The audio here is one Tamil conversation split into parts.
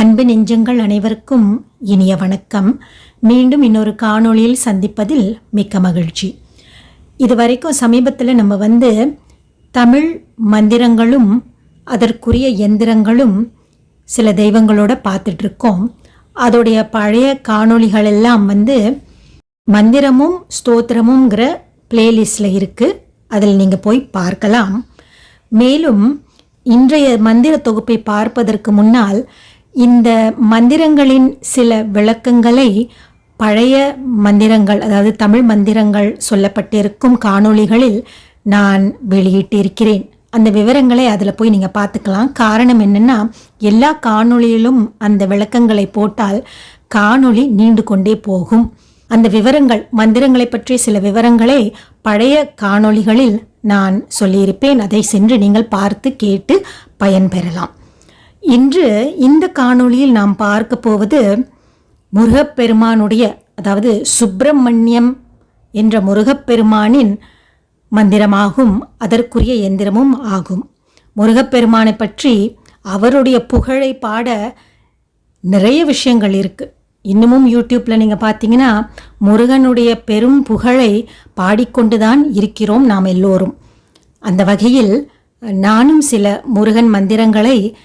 அன்பு நெஞ்சங்கள் அனைவருக்கும் இனிய வணக்கம். மீண்டும் இன்னொரு காணொளியில் சந்திப்பதில் மிக்க மகிழ்ச்சி. இதுவரைக்கும் சமீபத்தில் நம்ம வந்து தமிழ் மந்திரங்களும் அதற்குரிய எந்திரங்களும் சில தெய்வங்களோட பார்த்துட்ருக்கோம். அதோடைய பழைய காணொளிகள் எல்லாம் வந்து மந்திரமும் ஸ்தோத்திரமுங்கிற பிளேலிஸ்டில் இருக்குது அதில் நீங்கள் போய் பார்க்கலாம். மேலும் இன்றைய மந்திர தொகுப்பை பார்ப்பதற்கு முன்னால் இந்த மந்திரங்களின் சில விளக்கங்களை பழைய மந்திரங்கள் அதாவது தமிழ் மந்திரங்கள் சொல்லப்பட்டிருக்கும் காணொளிகளில் நான் வெளியிட்டிருக்கிறேன். அந்த விவரங்களை அதில் போய் நீங்கள் பார்த்துக்கலாம். காரணம் என்னென்னா எல்லா காணொளியிலும் அந்த விளக்கங்களை போட்டால் காணொளி நீண்டு கொண்டே போகும். அந்த விவரங்கள் மந்திரங்களை பற்றிய சில விவரங்களை பழைய காணொளிகளில் நான் சொல்லியிருப்பேன். அதை சென்று நீங்கள் பார்த்து கேட்டு பயன்பெறலாம். இன்று இந்த காணொளியில் நாம் பார்க்க போவது முருகப்பெருமானுடைய அதாவது சுப்பிரமணியம் என்ற முருகப்பெருமானின் மந்திரமாகும் அதற்குரிய எந்திரமும் ஆகும். முருகப்பெருமானை பற்றி அவருடைய புகழை பாட நிறைய விஷயங்கள் இருக்குது இன்னமும் யூடியூப்பில் நீங்கள் பார்த்தீங்கன்னா முருகனுடைய பெரும் புகழை பாடிக்கொண்டுதான் இருக்கிறோம் நாம் எல்லோரும். அந்த வகையில் நானும் சில முருகன் மந்திரங்களை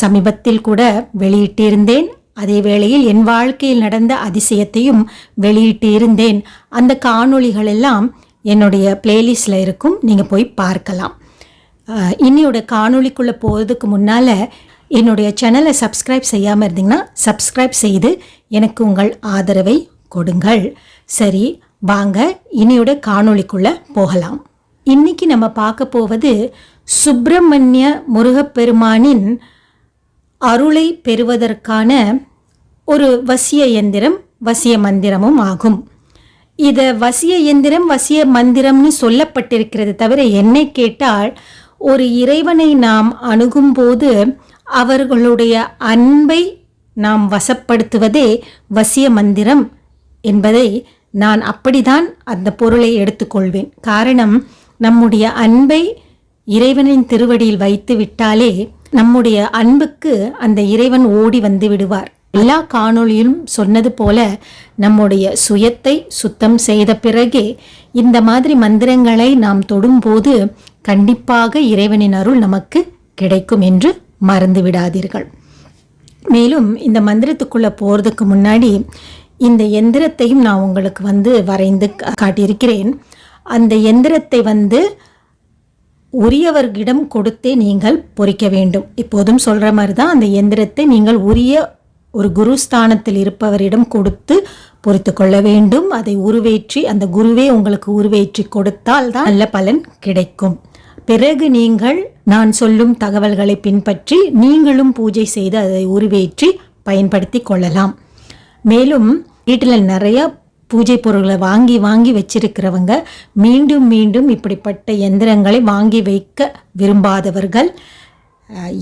சமீபத்தில் கூட வெளியிட்டிருந்தேன். அதே வேளையில் என் வாழ்க்கையில் நடந்த அதிசயத்தையும் வெளியிட்டு இருந்தேன் அந்த காணொளிகள் எல்லாம் என்னுடைய பிளேலிஸ்டில் இருக்கும். நீங்கள் போய் பார்க்கலாம். இன்னியோட காணொளிக்குள்ளே போகிறதுக்கு முன்னால் என்னுடைய சேனலை சப்ஸ்கிரைப் செய்யாமல் இருந்தீங்கன்னா சப்ஸ்கிரைப் செய்து எனக்கு உங்கள் ஆதரவை கொடுங்கள். சரி வாங்க இனியோட காணொளிக்குள்ளே போகலாம். இன்னைக்கு நம்ம பார்க்க போவது சுப்பிரமணிய முருகப்பெருமானின் அருளை பெறுவதற்கான ஒரு வசிய எந்திரம் வசிய மந்திரமும் ஆகும். இதை வசிய எந்திரம் வசிய மந்திரம்னு சொல்லப்பட்டிருக்கிறது தவிர என்னை கேட்டால் ஒரு இறைவனை நாம் அணுகும்போது அவர்களுடைய அன்பை நாம் வசப்படுத்துவதே வசிய மந்திரம் என்பதை நான் அப்படிதான் அந்த பொருளை எடுத்துக்கொள்வேன். காரணம் நம்முடைய அன்பை இறைவனின் திருவடியில் வைத்து விட்டாலே நம்முடைய அன்புக்கு அந்த இறைவன் ஓடி வந்து விடுவார். எல்லா காணொளியிலும் சொன்னது போல நம்முடைய சுயத்தை சுத்தம் செய்த பிறகே இந்த மாதிரி மந்திரங்களை நாம் தொடும்போது கண்டிப்பாக இறைவனின் அருள் நமக்கு கிடைக்கும் என்று மறந்து விடாதீர்கள். மேலும் இந்த மந்திரத்துக்குள்ளே போகிறதுக்கு முன்னாடி இந்த எந்திரத்தையும் நான் உங்களுக்கு வந்து வரைந்து காட்டியிருக்கிறேன். அந்த எந்திரத்தை வந்து உரியவர்களிடம் கொடுத்தே நீங்கள் பொறிக்க வேண்டும். இப்போதும் சொல்கிற மாதிரி தான் அந்த எந்திரத்தை நீங்கள் உரிய ஒரு குருஸ்தானத்தில் இருப்பவரிடம் கொடுத்து பொறித்து கொள்ள வேண்டும். அதை உருவேற்றி அந்த குருவே உங்களுக்கு உருவேற்றி கொடுத்தால் தான் நல்ல பலன் கிடைக்கும். பிறகு நீங்கள் நான் சொல்லும் தகவல்களை பின்பற்றி நீங்களும் பூஜை செய்து அதை உருவேற்றி பயன்படுத்தி கொள்ளலாம். மேலும் வீட்டில் நிறைய பூஜை பொருட்களை வாங்கி வாங்கி வச்சிருக்கிறவங்க மீண்டும் மீண்டும் இப்படிப்பட்ட எந்திரங்களை வாங்கி வைக்க விரும்பாதவர்கள்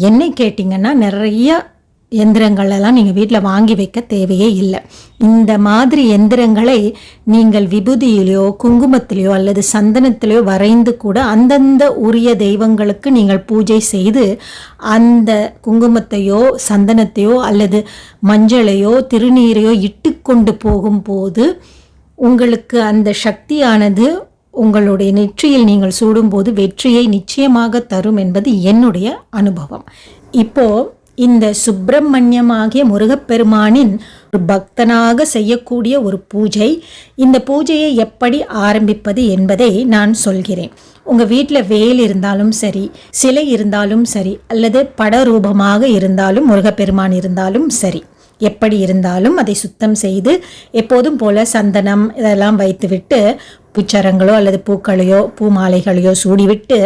என்னை கேட்டிங்கன்னா நிறைய எந்திரங்களெல்லாம் நீங்கள் வீட்டில் வாங்கி வைக்க தேவையே இல்லை. இந்த மாதிரி எந்திரங்களை நீங்கள் விபூதியிலையோ குங்குமத்திலையோ அல்லது சந்தனத்திலையோ வரைந்து கூட அந்தந்த உரிய தெய்வங்களுக்கு நீங்கள் பூஜை செய்து அந்த குங்குமத்தையோ சந்தனத்தையோ அல்லது மஞ்சளையோ திருநீரையோ இட்டு கொண்டு போகும்போது உங்களுக்கு அந்த சக்தியானது உங்களுடைய நெற்றியில் நீங்கள் சூடும்போது வெற்றியை நிச்சயமாக தரும் என்பது என்னுடைய அனுபவம். இப்போ இந்த சுப்பிரமணியமாகிய முருகப்பெருமானின் ஒரு பக்தனாக செய்யக்கூடிய ஒரு பூஜை இந்த பூஜையை எப்படி ஆரம்பிப்பது என்பதை நான் சொல்கிறேன். உங்கள் வீட்டில் வேல் இருந்தாலும் சரி சிலை இருந்தாலும் சரி அல்லது பட ரூபமாக இருந்தாலும் முருகப்பெருமான் இருந்தாலும் சரி. எப்படி இருந்தாலும் அதை சுத்தம் செய்து எப்போதும் போல சந்தனம் இதெல்லாம் வைத்துவிட்டு புச்சரங்களோ அல்லது பூக்களையோ பூ மாலைகளையோ சூடிவிட்டு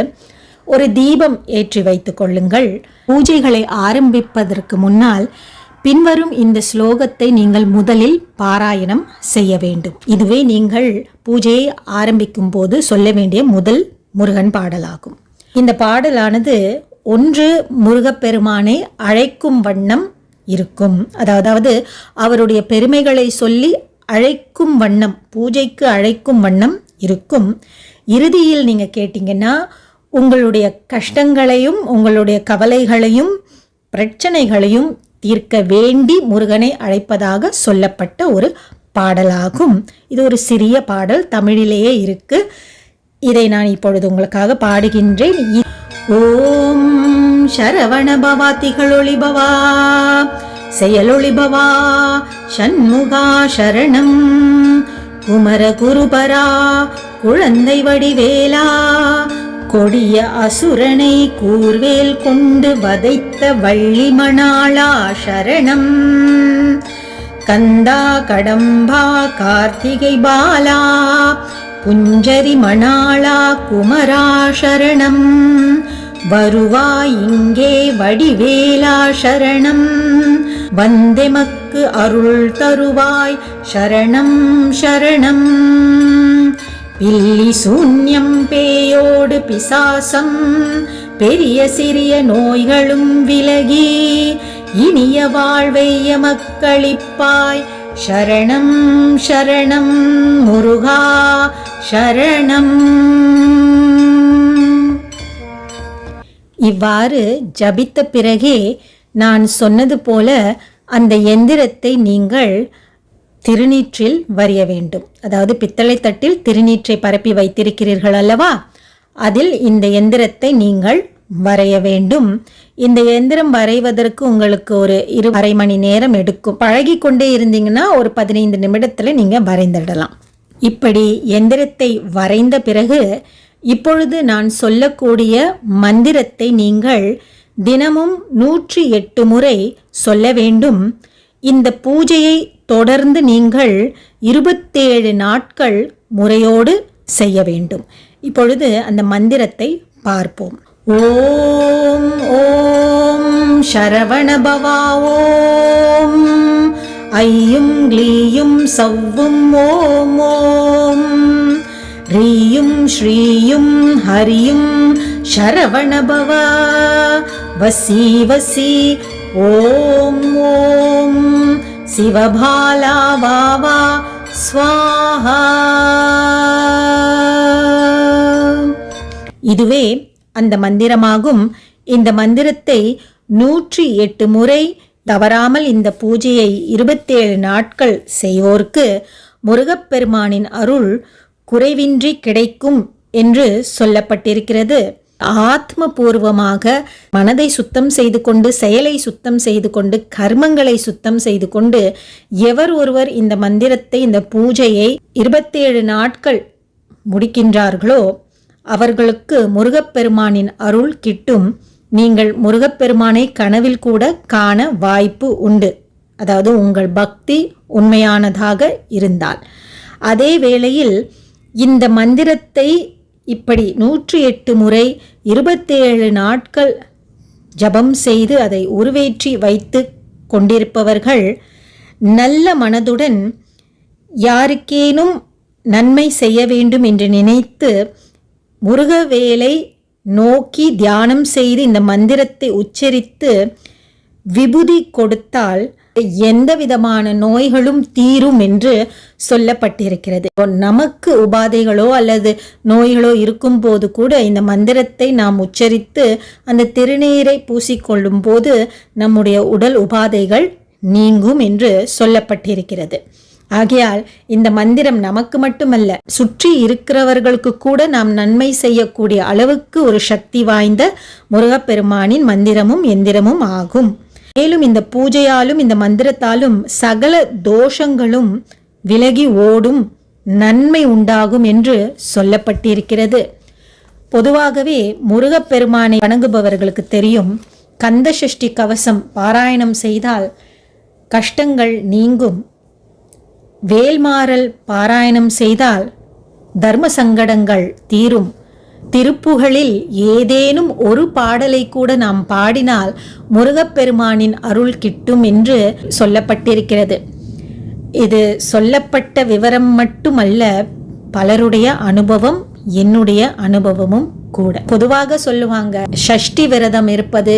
ஒரு தீபம் ஏற்றி வைத்து கொள்ளுங்கள். பூஜைகளை ஆரம்பிப்பதற்கு முன்னால் பின்வரும் இந்த ஸ்லோகத்தை நீங்கள் முதலில் பாராயணம் செய்ய வேண்டும். இதுவே நீங்கள் பூஜையை ஆரம்பிக்கும் போது சொல்ல வேண்டிய முதல் முருகன் பாடலாகும். இந்த பாடலானது ஒன்று முருகப்பெருமானை அழைக்கும் வண்ணம் இருக்கும். அதாவது அவருடைய பெருமைகளை சொல்லி அழைக்கும் வண்ணம் பூஜைக்கு அழைக்கும் வண்ணம் இருக்கும். இறுதியில் நீங்கள் கேட்டிங்கன்னா உங்களுடைய கஷ்டங்களையும் உங்களுடைய கவலைகளையும் பிரச்சனைகளையும் தீர்க்க வேண்டி முருகனை அழைப்பதாக சொல்லப்பட்ட ஒரு பாடலாகும். இது ஒரு சிறிய பாடல் தமிழிலேயே இருக்கு. இதை நான் இப்பொழுது உங்களுக்காக பாடுகின்றேன். ஓம் சரவண பவா திகழொளி பவா சண்முகா சரணம். குமர குருபரா குழந்தை வடிவேலா கொடிய அசுரனை கூர்வேல் கொண்டு வதைத்த வள்ளி மணாளா சரணம். கந்தா கடம்பா கார்த்திகை பாலா புஞ்சரி மணாளா குமரா சரணம் வருவாய் இங்கே வடிவேலா சரணம். வந்தெமக்கு அருள் தருவாய் சரணம் சரணம். பில்லி சூன்யம் பேயோடு பிசாசம். பெரிய சிறிய நோய்களும் விலகி இனிய வாழ்வை மக்களிப்பாய் சரணம் சரணம் முருகா. சரணம். இவ்வாறு ஜபித்த பிறகே நான் சொன்னது போல அந்த எந்திரத்தை நீங்கள் திருநீற்றில் வரைய வேண்டும். அதாவது பித்தளை தட்டில் திருநீற்றை பரப்பி வைத்திருக்கிறீர்கள் அல்லவா? அதில் இந்த எந்திரத்தை நீங்கள் வரைய வேண்டும். இந்த எந்திரம் வரைவதற்கு உங்களுக்கு ஒரு இரு அரை மணி நேரம் எடுக்கும். பழகி கொண்டே இருந்தீங்கன்னா ஒரு பதினைந்து நிமிடத்தில் நீங்கள் வரைந்திடலாம். இப்படி எந்திரத்தை வரைந்த பிறகு இப்பொழுது நான் சொல்லக்கூடிய மந்திரத்தை நீங்கள் தினமும் நூற்றி எட்டு முறை சொல்ல வேண்டும். இந்த பூஜையை தொடர்ந்து நீங்கள் இருபத்தேழு நாட்கள் முறையோடு செய்ய வேண்டும். இப்பொழுது அந்த மந்திரத்தை பார்ப்போம். ஓம் ஓம் சரவணபவா ஓம். ஐயும் க்ளீயும் சவ்வும் ஓம் ஓம் ரீயும் ஸ்ரீயும் ஹரியும் சரவணபவ வசி வசி ஓம் ஓம். சிவபாலா வாவா ஸ்வாஹா. இதுவே அந்த மந்திரமாகும். இந்த மந்திரத்தை நூற்றி எட்டு முறை தவறாமல் இந்த பூஜையை இருபத்தேழு நாட்கள் செய்வோர்க்கு முருகப்பெருமானின் அருள் குறைவின்றி கிடைக்கும் என்று சொல்லப்பட்டிருக்கிறது. ஆத்மபூர்வமாக மனதை சுத்தம் செய்து கொண்டு செயலை சுத்தம் செய்து கொண்டு கர்மங்களை சுத்தம் செய்து கொண்டு எவர் ஒருவர் இந்த மந்திரத்தை இந்த பூஜையை இருபத்தேழு நாட்கள் முடிக்கின்றார்களோ அவர்களுக்கு முருகப்பெருமானின் அருள் கிட்டும். நீங்கள் முருகப்பெருமானை கனவில் கூட காண வாய்ப்பு உண்டு. அதாவது உங்கள் பக்தி உண்மையானதாக இருந்தால். அதே வேளையில் இந்த மந்திரத்தை இப்படி நூற்றி எட்டு முறை இருபத்தேழு நாட்கள் ஜபம் செய்து அதை உருவேற்றி வைத்து கொண்டிருப்பவர்கள் நல்ல மனதுடன் யாருக்கேனும் நன்மை செய்ய வேண்டும் என்று நினைத்து முருகவேலை நோக்கி தியானம் செய்து இந்த மந்திரத்தை உச்சரித்து விபூதி கொடுத்தால் எந்த விதமான நோய்களும் தீரும் என்று சொல்லப்பட்டிருக்கிறது. நமக்கு உபாதைகளோ அல்லது நோய்களோ இருக்கும்போது கூட இந்த மந்திரத்தை நாம் உச்சரித்து அந்த திருநீரை பூசிக்கொள்ளும் போது நம்முடைய உடல் உபாதைகள் நீங்கும் என்று சொல்லப்பட்டிருக்கிறது. ஆகையால் இந்த மந்திரம் நமக்கு மட்டுமல்ல சுற்றி இருக்கிறவர்களுக்கு கூட நாம் நன்மை செய்யக்கூடிய அளவுக்கு ஒரு சக்தி வாய்ந்த முருகப்பெருமானின் மந்திரமும் எந்திரமும் ஆகும். மேலும் இந்த பூஜையாலும் இந்த மந்திரத்தாலும் சகல தோஷங்களும் விலகி ஓடும் நன்மை உண்டாகும் என்று சொல்லப்பட்டிருக்கிறது. பொதுவாகவே முருகப்பெருமானை வணங்குபவர்களுக்கு தெரியும் கந்த சஷ்டி கவசம் பாராயணம் செய்தால் கஷ்டங்கள் நீங்கும். வேல்மாறல் பாராயணம் செய்தால் தர்ம சங்கடங்கள் தீரும். திருப்புகளில் ஏதேனும் ஒரு பாடலை கூட நாம் பாடினால் முருகப்பெருமானின் அருள் கிட்டும் என்று சொல்லப்பட்டிருக்கிறது. இது சொல்லப்பட்ட விவரம் மட்டுமல்ல பலருடைய அனுபவம் என்னுடைய அனுபவமும் கூட. பொதுவாக சொல்லுவாங்க ஷஷ்டி விரதம் இருப்பது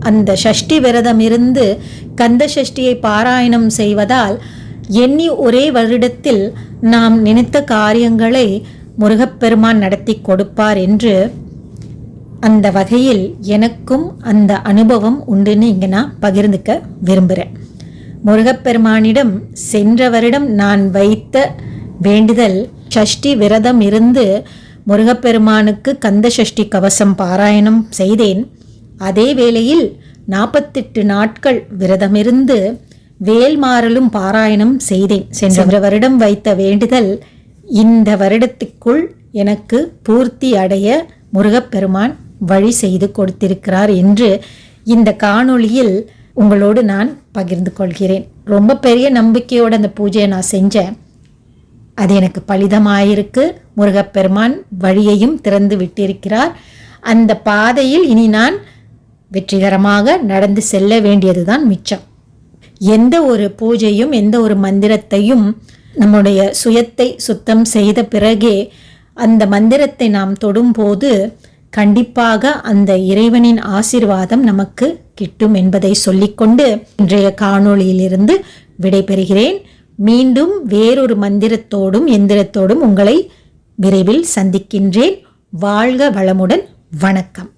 அந்த ஷஷ்டி விரதம் இருந்து கந்த சஷ்டியை பாராயணம் செய்வதால் எண்ணி ஒரே வருடத்தில் நாம் நினைத்த காரியங்களை முருகப்பெருமான் நடத்தி கொடுப்பார் என்று அந்த வகையில் எனக்கும் அந்த அனுபவம் உண்டுன்னு இங்கே நான் பகிர்ந்துக்க விரும்புகிறேன் முருகப்பெருமானிடம் சென்ற வருடம் நான் வைத்த வேண்டுதல் சஷ்டி விரதம் இருந்து முருகப்பெருமானுக்கு கந்த சஷ்டி கவசம் பாராயணம் செய்தேன். அதே வேளையில் நாற்பத்தெட்டு நாட்கள் விரதமிருந்து வேல்மாறலும் பாராயணம் செய்தேன். சென்ற வருடம் வைத்த வேண்டுதல் இந்த வருடத்துக்குள் எனக்கு பூர்த்தி அடைய முருகப்பெருமான் வழி செய்து கொடுத்திருக்கிறார் என்று இந்த காணொளியில் உங்களோடு நான் பகிர்ந்து கொள்கிறேன். ரொம்ப பெரிய நம்பிக்கையோடு அந்த பூஜையை நான் செஞ்சேன். அது எனக்கு பலிதமாயிருக்கு. முருகப்பெருமான் வழியையும் திறந்து விட்டிருக்கிறார். அந்த பாதையில் இனி நான் வெற்றிகரமாக நடந்து செல்ல வேண்டியதுதான் மிச்சம். எந்த ஒரு பூஜையும் எந்த ஒரு மந்திரத்தையும் நம்முடைய சுயத்தை சுத்தம் செய்த பிறகே அந்த மந்திரத்தை நாம் தொடும்போது கண்டிப்பாக அந்த இறைவனின் ஆசிர்வாதம் நமக்கு கிட்டும் என்பதை சொல்லிக்கொண்டு இன்றைய காணொளியிலிருந்து விடைபெறுகிறேன். மீண்டும் வேறொரு மந்திரத்தோடும் எந்திரத்தோடும் உங்களை விரைவில் சந்திக்கின்றேன். வாழ்க வளமுடன். வணக்கம்.